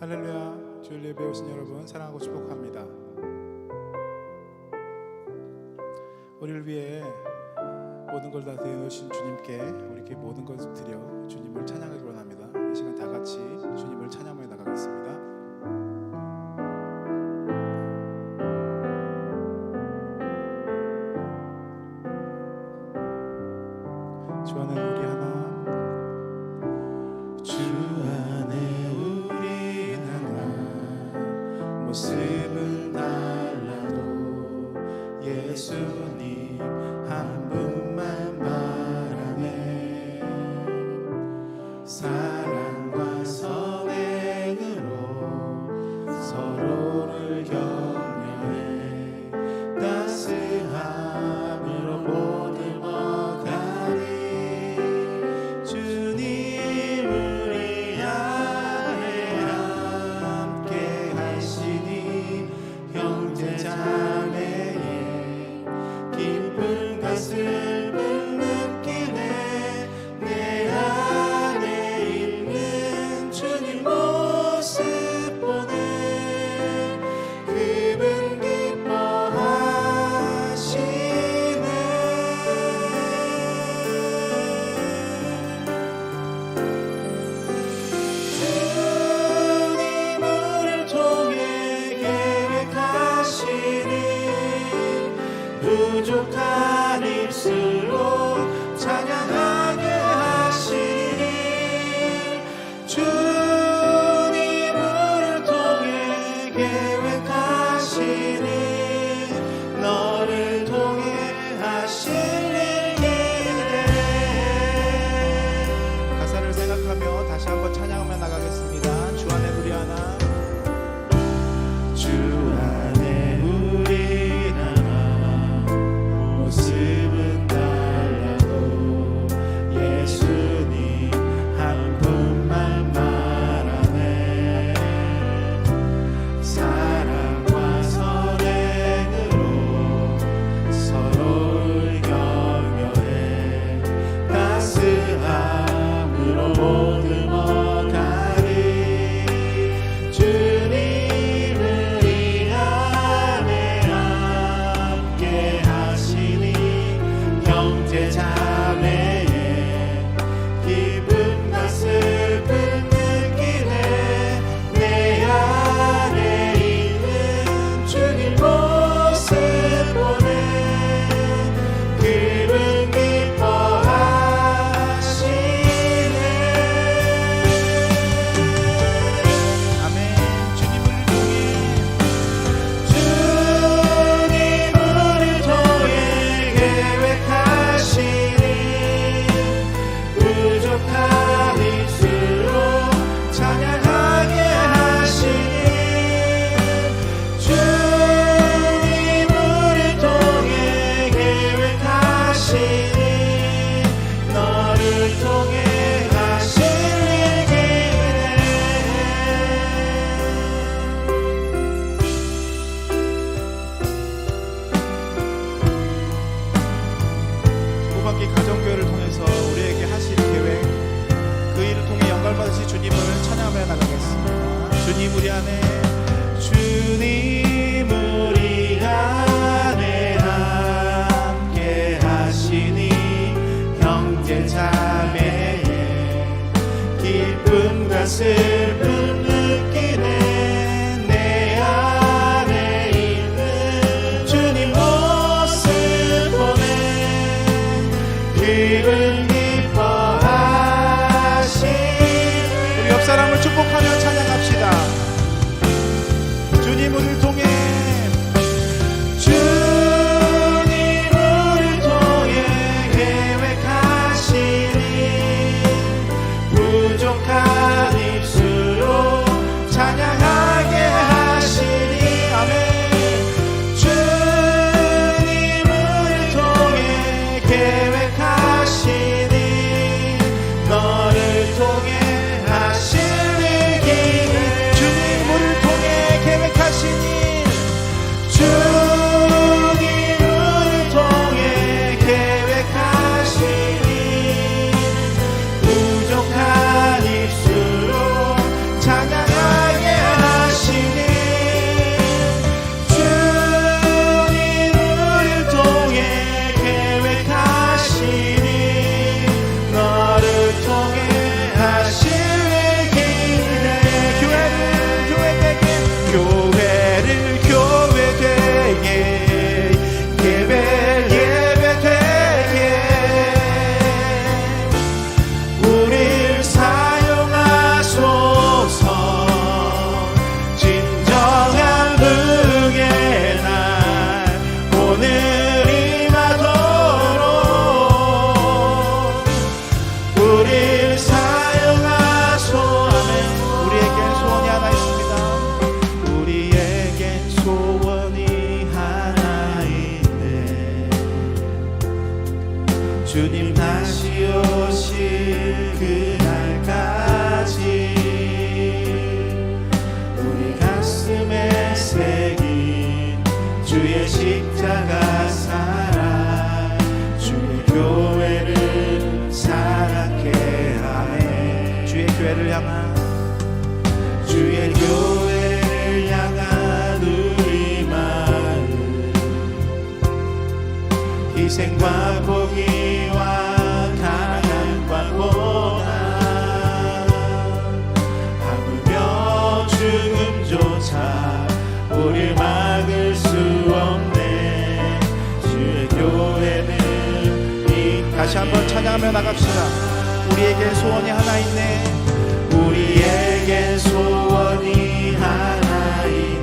할렐루야. 주일 예배 오신 여러분 사랑하고 축복합니다. 우리를 위해 모든 걸 다 되어놓으신 주님께 우리께 모든 것을 드려 주님을 찬양하기 원합니다. 이 시간 다 같이 주님을 찬양해 나가겠습니다. 우리 안에 주님 우리 안에 함께 하시니 형제 자매의 기쁨과 슬픔 생과 고기와 가난과 고난. 아물며 죽음조차 우리 막을 수 없네. 주의 교회는 이 다시 한번 찬양하며 나갑시다. 우리에게 소원이 하나 있네. 우리에게 소원이 하나 있네.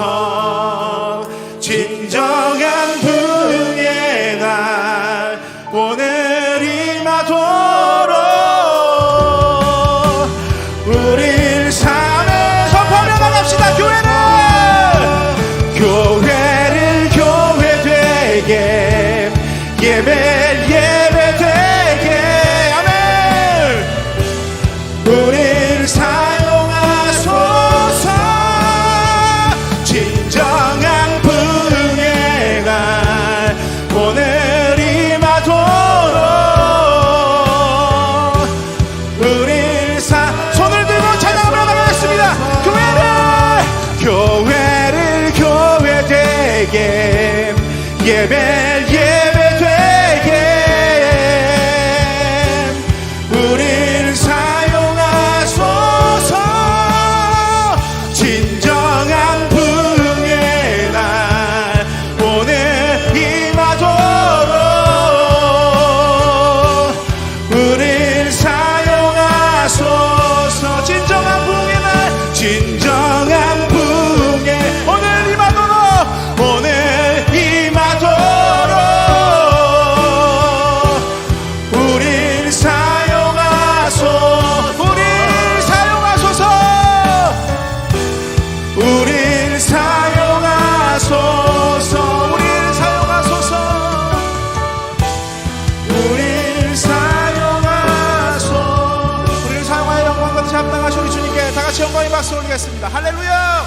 주셔서 진정한 부흥의 날 오늘이 마도록 우릴 삶에 선포하며 나갑시다 geber 올리겠습니다. 할렐루야!